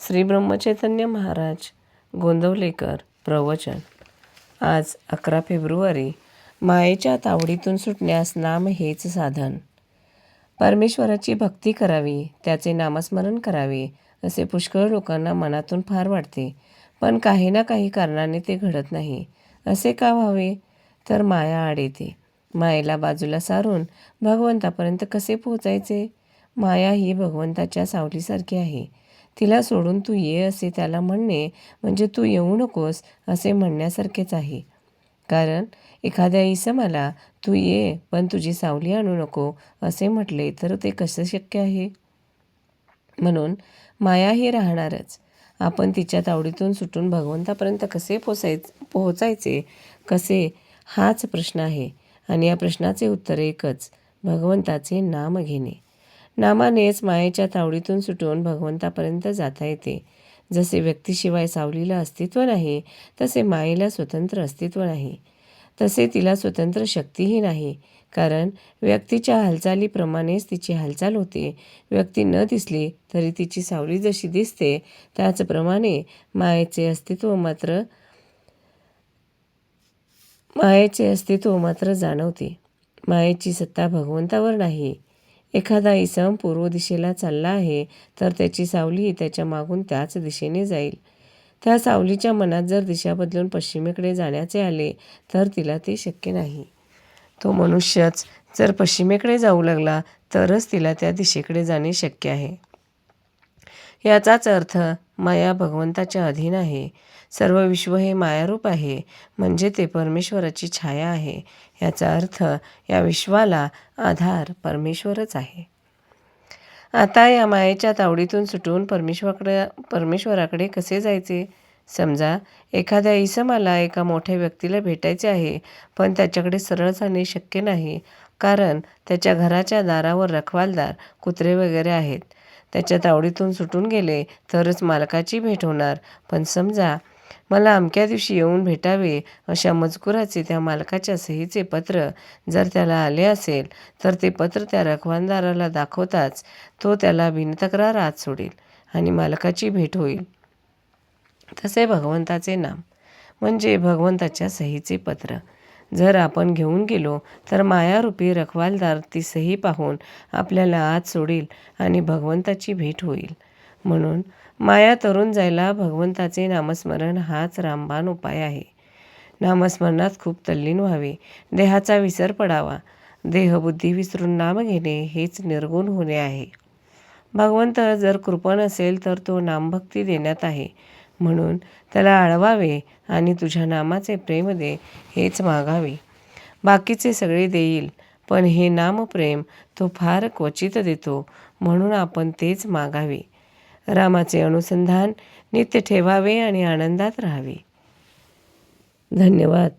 श्री ब्रह्मचैतन्य महाराज गोंदवलेकर प्रवचन. आज अकरा फेब्रुवारी मायेच्या तावडीतून सुटण्यास नाम हेच साधन. परमेश्वराची भक्ती करावी त्याचे नामस्मरण करावे असे पुष्कळ लोकांना मनातून फार वाटते. पण काही ना काही कारणाने ते घडत नाही. असे का व्हावे? तर माया आड येते. मायेला बाजूला सारून भगवंतापर्यंत कसे पोहोचायचे? माया ही भगवंताच्या सावलीसारखी आहे. तिला सोडून तू ये असे त्याला म्हणणे म्हणजे तू येऊ नकोस असे म्हणण्यासारखेच आहे. कारण एखाद्या इसमाला तू ये पण तुझी सावली आणू नको असे म्हटले तर ते कसं शक्य आहे? म्हणून माया ही राहणारच. आपण तिच्या तावडीतून सुटून भगवंतापर्यंत कसे पोसाय पोहोचायचे? कसे? हाच प्रश्न आहे. आणि या प्रश्नाचे उत्तर एकच भगवंताचे नाम घेणे. नामानेच मायेच्या तावडीतून सुटून भगवंतापर्यंत जाता येते. जसे व्यक्तीशिवाय सावलीला अस्तित्व नाही तसे मायेला स्वतंत्र अस्तित्व नाही. तसे तिला स्वतंत्र शक्तीही नाही कारण व्यक्तीच्या हालचालीप्रमाणेच तिची हालचाल होते. व्यक्ती न दिसली तरी तिची सावली जशी दिसते त्याचप्रमाणे मायेचे अस्तित्व मात्र मायेचे अस्तित्व मात्र जाणवते. मायेची सत्ता भगवंतावर नाही एखादा इसम पूर्व दिशेला चालला आहे तर त्याची सावली त्याच्या मागून त्याच दिशेने जाईल. त्या सावलीच्या मनात जर दिशा बदलून पश्चिमेकडे जाण्याचे आले तर तिला ते शक्य नाही. तो मनुष्यच जर पश्चिमेकडे जाऊ लागला तरच तिला त्या दिशेकडे जाणे शक्य आहे. याचाच अर्थ माया भगवंताच्या अधीन आहे. सर्व विश्व हे मायारूप आहे. म्हणजे ते परमेश्वराची छाया आहे. याचा अर्थ या विश्वाला आधार परमेश्वरच आहे. आता या मायेच्या तावडीतून सुटून परमेश्वराकडे परमेश्वराकडे कसे जायचे? समजा एखाद्या इसमाला एका मोठ्या व्यक्तीला भेटायचे आहे पण त्याच्याकडे सरळ जाणे शक्य नाही कारण त्याच्या घराच्या दारावर रखवालदार कुत्रे वगैरे आहेत. त्याच्या तावडीतून सुटून गेले तरच मालकाची भेट होणार. पण समजा मला अमक्या दिवशी येऊन भेटावे अशा मजकुराचे त्या मालकाच्या सहीचे पत्र जर त्याला आले असेल तर ते पत्र त्या रखवानदाराला दाखवताच तो त्याला बिनतक्रार आत सोडेल आणि मालकाची भेट होईल. तसे भगवंताचे नाम. म्हणजे भगवंताच्या सहीचे पत्र. जर आपण घेऊन गेलो तर मायारूपी रखवालदार ती सही पाहून आपल्याला आत सोडेल आणि भगवंताची भेट होईल. म्हणून माया तरुण जायला भगवंताचे नामस्मरण हाच रामबाण उपाय आहे. नामस्मरणात खूप तल्लीन व्हावे. देहाचा विसर पडावा. देहबुद्धी विसरून नाम घेणे हेच निर्गुण होणे आहे. भगवंत जर कृपण असेल तर तो नामभक्ती देण्यात आहे. म्हणून त्याला आळवावे आणि तुझ्या नामाचे प्रेम दे हेच मागावे. बाकीचे सगळे देईल पण हे नामप्रेम तो फार क्वचित देतो म्हणून आपण तेच मागावे. रामाचे अनुसंधान नित्य ठेवावे आणि आनंदात राहावे. धन्यवाद.